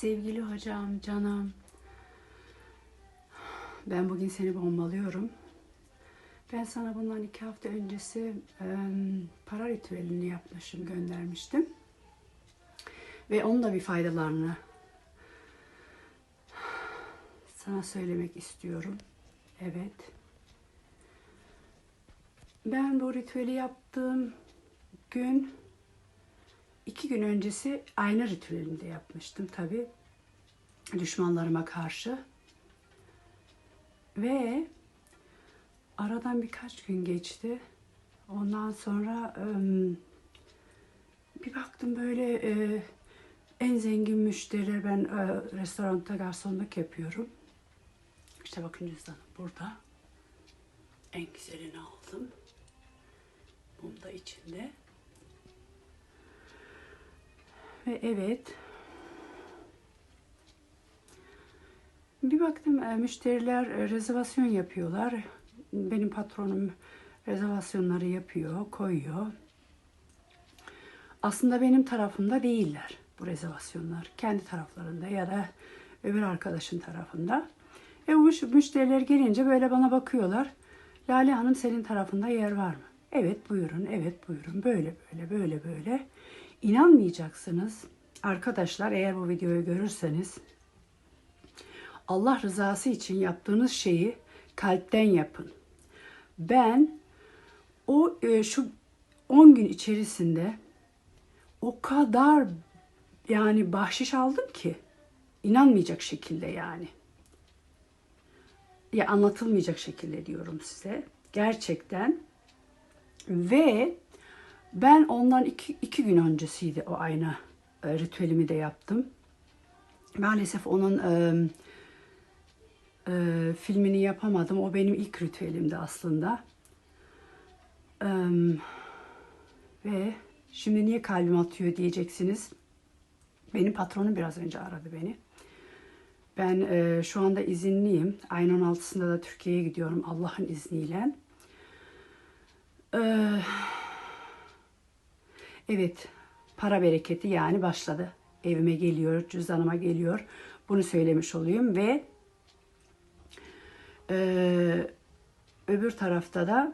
Sevgili hocam, canım. Ben bugün seni bombalıyorum. Ben sana bundan iki hafta öncesi e, para ritüelini yapmışım, göndermiştim. Ve onun da bir faydalarını sana söylemek istiyorum. Evet. Ben bu ritüeli yaptığım gün iki gün öncesi ayna ritüelini de yapmıştım tabi düşmanlarıma karşı. Ve aradan birkaç gün geçti. Ondan sonra bir baktım böyle e, en zengin müşteriler ben e, restoranda garsonluk yapıyorum. İşte bakın cüzdanım burada. En güzelini aldım. Mum da içinde. Ve evet. Bir baktım e, müşteriler e, rezervasyon yapıyorlar. Benim patronum rezervasyonları yapıyor, koyuyor. Aslında benim tarafımda değiller bu rezervasyonlar. Kendi taraflarında ya da öbür arkadaşın tarafında. E müşteriler gelince böyle bana bakıyorlar. Lale Hanım senin tarafında yer var mı? Evet buyurun, evet buyurun. Böyle böyle böyle böyle. İnanmayacaksınız. Arkadaşlar eğer bu videoyu görürseniz Allah rızası için yaptığınız şeyi kalpten yapın. Ben o e, şu 10 gün içerisinde o kadar yani bahşiş aldım ki inanmayacak şekilde yani. Ya anlatılmayacak şekilde diyorum size. Gerçekten. Ve ben ondan iki, iki gün öncesiydi o ayna e, ritüelimi de yaptım. Maalesef onun e, e, filmini yapamadım. O benim ilk ritüelimdi aslında. E, ve şimdi niye kalbim atıyor diyeceksiniz. Benim patronum biraz önce aradı beni. Ben e, şu anda izinliyim. Ayın 16'sında da Türkiye'ye gidiyorum Allah'ın izniyle. Eee Evet, para bereketi yani başladı. Evime geliyor, cüzdanıma geliyor. Bunu söylemiş olayım ve e, öbür tarafta da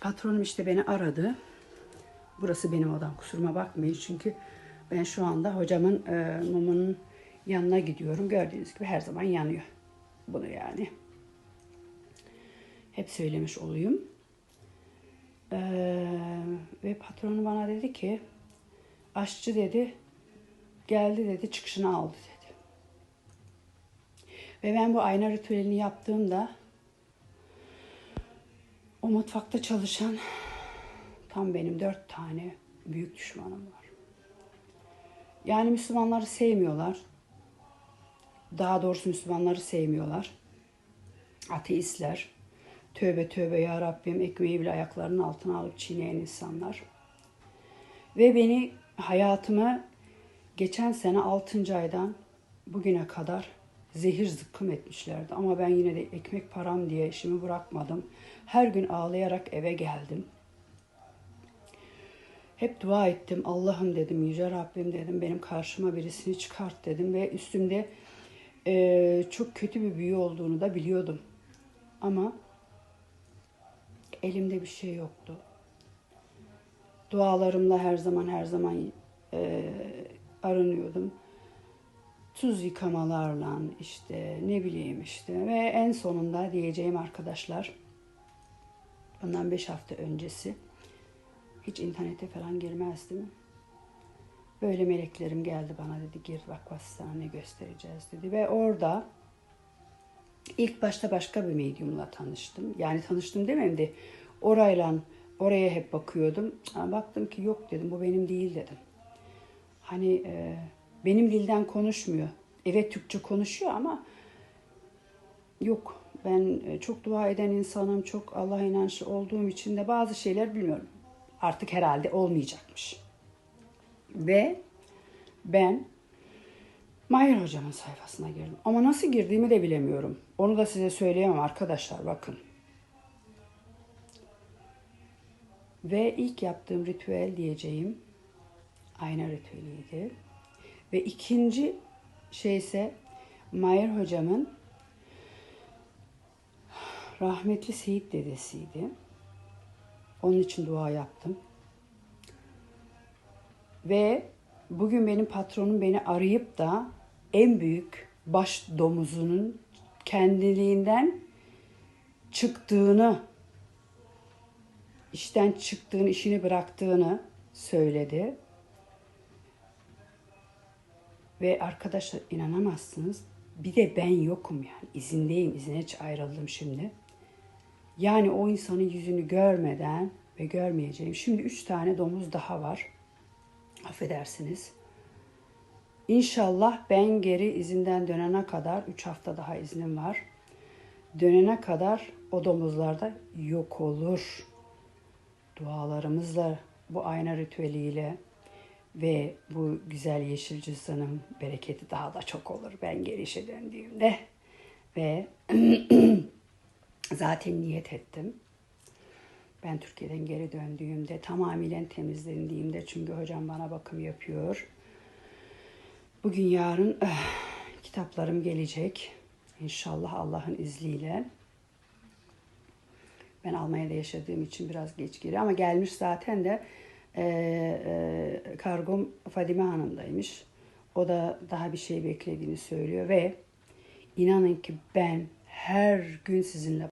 patronum işte beni aradı. Burası benim odam kusuruma bakmayın çünkü ben şu anda hocamın e, mumunun yanına gidiyorum. Gördüğünüz gibi her zaman yanıyor. Bunu yani. Hep söylemiş olayım. Ee, ve patronu bana dedi ki aşçı dedi geldi dedi çıkışını aldı dedi. Ve ben bu ayna ritüelini yaptığımda o mutfakta çalışan tam benim dört tane büyük düşmanım var. Yani Müslümanları sevmiyorlar. Daha doğrusu Müslümanları sevmiyorlar. Ateistler. Tövbe tövbe ya Rabbim ekmeği bile ayaklarının altına alıp çiğneyen insanlar. Ve beni hayatımı geçen sene 6. aydan bugüne kadar zehir zıkkım etmişlerdi. Ama ben yine de ekmek param diye işimi bırakmadım. Her gün ağlayarak eve geldim. Hep dua ettim. Allah'ım dedim, Yüce Rabbim dedim. Benim karşıma birisini çıkart dedim. Ve üstümde eee, çok kötü bir büyü olduğunu da biliyordum. Ama elimde bir şey yoktu. Dualarımla her zaman her zaman eee aranıyordum. Tuz yıkamalarla işte ne bileyim işte ve en sonunda diyeceğim arkadaşlar bundan beş hafta öncesi hiç internete falan girmezdim. Böyle meleklerim geldi bana dedi gir bak bak sana ne göstereceğiz dedi ve orada ilk başta başka bir medyumla tanıştım. Yani tanıştım demem de orayla oraya hep bakıyordum. Baktım ki yok dedim bu benim değil dedim. Hani e, benim dilden konuşmuyor. Evet Türkçe konuşuyor ama yok. Ben e, çok dua eden insanım. Çok Allah inançlı olduğum için de bazı şeyler bilmiyorum. Artık herhalde olmayacakmış. Ve ben Mahir hocamın sayfasına girdim. Ama nasıl girdiğimi de bilemiyorum. Onu da size söyleyemem arkadaşlar bakın. Ve ilk yaptığım ritüel diyeceğim ayna ritüeliydi. Ve ikinci şey ise Mahir hocamın rahmetli Seyit dedesiydi. Onun için dua yaptım. Ve bugün benim patronum beni arayıp da en büyük baş domuzunun kendiliğinden çıktığını, işten çıktığını, işini bıraktığını söyledi. Ve arkadaşlar inanamazsınız. Bir de ben yokum yani. izindeyim. izine ayrıldım şimdi. Yani o insanın yüzünü görmeden ve görmeyeceğim. Şimdi üç tane domuz daha var. Affedersiniz. İnşallah ben geri izinden dönene kadar, üç hafta daha iznim var. Dönene kadar o domuzlar da yok olur. Dualarımızla, bu ayna ritüeliyle ve bu güzel yeşil cüzdanın bereketi daha da çok olur ben geri işe döndüğümde. Ve zaten niyet ettim. Ben Türkiye'den geri döndüğümde tamamen temizlendiğimde çünkü hocam bana bakım yapıyor. Bugün yarın eh, kitaplarım gelecek. İnşallah Allah'ın izniyle. Ben Almanya'da yaşadığım için biraz geç geliyor ama gelmiş zaten de e, e, kargom Fadime Hanım'daymış. O da daha bir şey beklediğini söylüyor ve inanın ki ben her gün sizinle